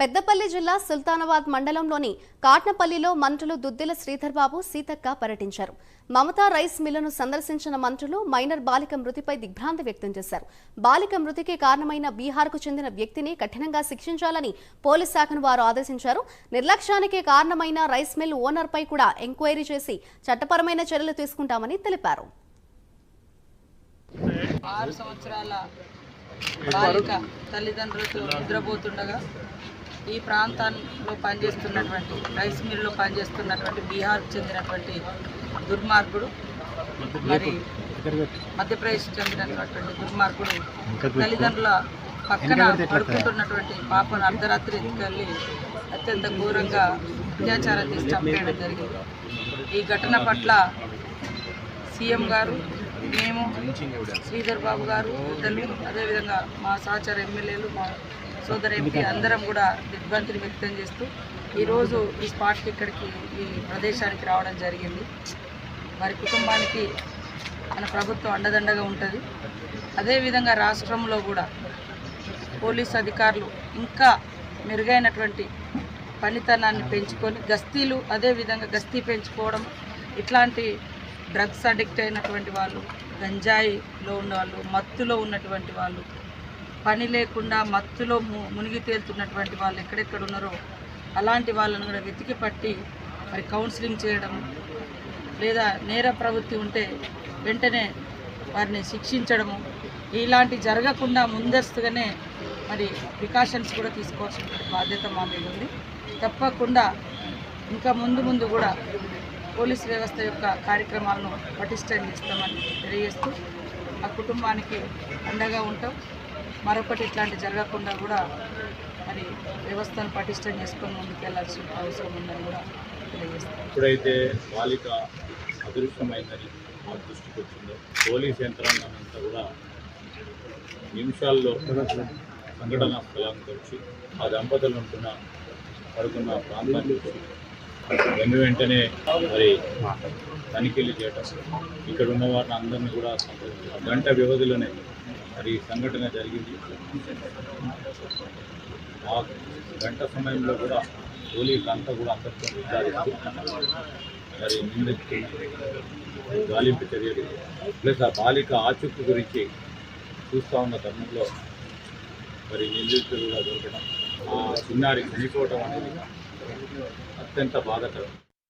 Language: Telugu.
పెద్దపల్లి జిల్లా సుల్తానాబాద్ మండలంలోని కాట్నపల్లిలో మంత్రులు దుద్దిల శ్రీధర్బాబు సీతక్క పర్యటించారు. మమతా రైస్ మిల్లును సందర్శించిన మంత్రులు మైనర్ బాలిక మృతిపై దిగ్భ్రాంతి వ్యక్తం చేశారు. బాలిక మృతికి కారణమైన బీహార్కు చెందిన వ్యక్తిని కఠినంగా శిక్షించాలని పోలీస్ శాఖను వారు ఆదేశించారు. నిర్లక్ష్యానికి కారణమైన రైస్ మిల్ ఓనర్పై కూడా ఎంక్వైరీ చేసి చట్టపరమైన చర్యలు తీసుకుంటామని తెలిపారు. ఆరు సంవత్సరాల బాలిక తల్లిదండ్రులతో నిద్రపోతుండగా ఈ ప్రాంతంలో పనిచేస్తున్నటువంటి రైస్ మిల్లులో పనిచేస్తున్నటువంటి బీహార్కు చెందినటువంటి దుర్మార్గుడు మరి మధ్యప్రదేశ్ చెందినటువంటి దుర్మార్గుడు తల్లిదండ్రుల పక్కన పడుకుంటున్నటువంటి పాపను అర్ధరాత్రి ఎత్తుకెళ్ళి అత్యంత ఘోరంగా అత్యాచారం చేసి చంపేయడం జరిగింది. ఈ ఘటన పట్ల సీఎం గారు మేము శ్రీధర్ బాబు గారు పెద్దలు అదేవిధంగా మా సహచర ఎమ్మెల్యేలు మా సోదర ఎంపీ అందరం కూడా దిగ్భ్రాంతిని వ్యక్తం చేస్తూ ఈరోజు ఈ స్పాట్కి ఇక్కడికి ఈ ప్రదేశానికి రావడం జరిగింది. వారి కుటుంబానికి మన ప్రభుత్వం అండదండగా ఉంటుంది. అదేవిధంగా రాష్ట్రంలో కూడా పోలీస్ అధికారులు ఇంకా మెరుగైనటువంటి పనితనాన్ని పెంచుకొని గస్తీలు అదేవిధంగా గస్తీ పెంచుకోవడం ఇట్లాంటి డ్రగ్స్ అడిక్ట్ అయినటువంటి వాళ్ళు గంజాయిలో ఉన్న వాళ్ళు మత్తులో ఉన్నటువంటి వాళ్ళు పని లేకుండా మత్తులో ము మునిగి తేలుతున్నటువంటి వాళ్ళు ఎక్కడెక్కడ ఉన్నారో అలాంటి వాళ్ళను కూడా వెతికి పట్టి మరి కౌన్సిలింగ్ చేయడం లేదా నేర ప్రవృత్తి ఉంటే వెంటనే వారిని శిక్షించడము. ఇలాంటి జరగకుండా ముందస్తుగానే మరి ప్రికాషన్స్ కూడా తీసుకోవాల్సిన బాధ్యత మా మీద ఉంది. తప్పకుండా ఇంకా ముందు ముందు కూడా పోలీస్ వ్యవస్థ యొక్క కార్యక్రమాలను పటిష్టం చేస్తామని తెలియజేస్తూ ఆ కుటుంబానికి అండగా ఉంటాం. మరొకటి ఇట్లాంటి జరగకుండా కూడా మరి వ్యవస్థను పటిష్టం చేసుకొని ముందుకెళ్ళాల్సిన అవసరం ఉందని కూడా తెలియజేస్తాం ఎప్పుడైతే బాలిక అదృష్టమైందని మా దృష్టికి వచ్చిందో పోలీస్ యంత్రాంగం అంతా కూడా నిమిషాల్లో సంఘటన స్థలానికి వచ్చి ఆ దంపతులు ఉంటున్న పడుకున్న ప్రాంతాన్ని వచ్చి వెను వెంటనే మరి తనిఖీలు చేయటం ఇక్కడ ఉన్న వారిని అందరినీ కూడా గంట వ్యవధిలోనే మరి సంఘటన జరిగింది. ఆ గంట సమయంలో కూడా పోలీసులు అంతా కూడా అందరితో విచారిస్తూ మరి నిందితులు గాలింపు చర్యలు ప్లస్ ఆ బాలిక ఆచూకు గురించి చూస్తూ ఉన్న తరుణంలో మరి నిందితులు కూడా దొరకడం ఆ చిన్నారి చనిపోవడం అనేది అత్యంత బాధాకరం.